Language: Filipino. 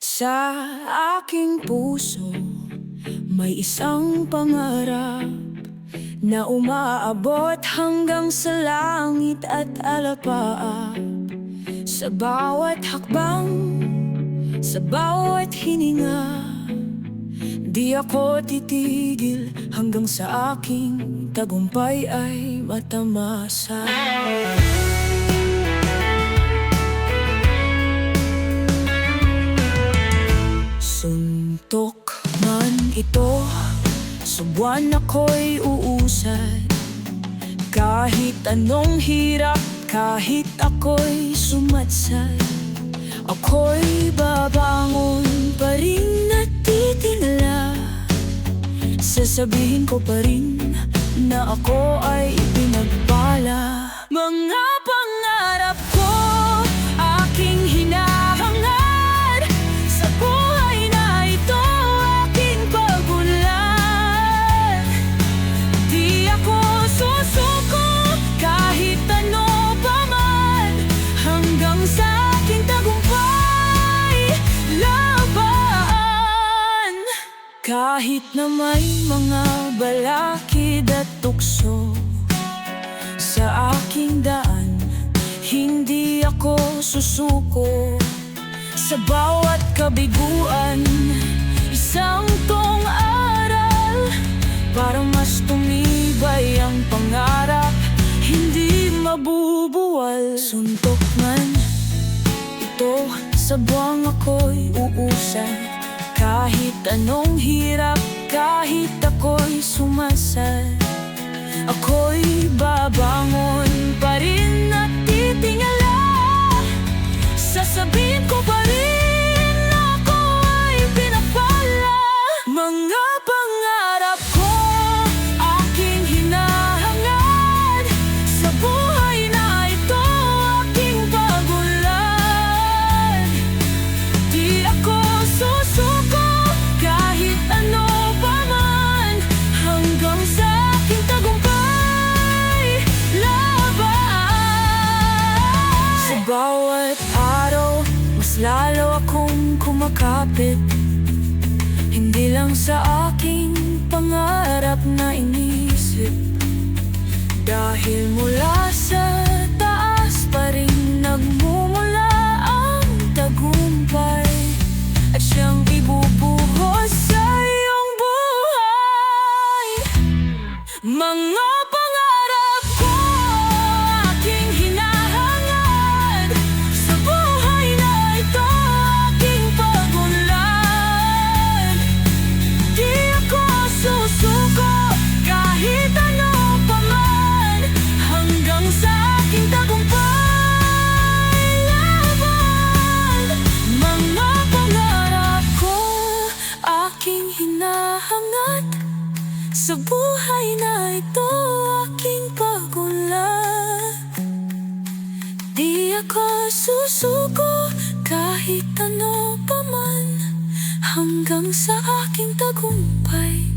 Sa aking puso may isang pangarap Na umaabot hanggang sa langit at alapaap. Sa bawat hakbang, sa bawat hininga Di ako titigil hanggang sa aking tagumpay ay matamasa Subuan ako'y uusad. Kahit anong hirap Kahit ako'y sumatsad Ako'y babangon pa rin at titingala Sasabihin ko pa rin na ako ay pinagpala Mga Kahit na may mga balakid at tukso Sa aking daan, hindi ako susuko. Sa bawat kabiguan, isang tong aral Para mas tumibay ang pangarap Hindi mabubuwal. Suntok man ito Sa buwang ako'y uusad Kahit anong hirap Kahit ako'y sumasad Ako'y babangon pa rin at titingala. Sasabihin kumakapit Hindi lang sa aking pangarap na inisip. Dahil mula sa susuko kahit ano pa man Hanggang sa aking tagumpay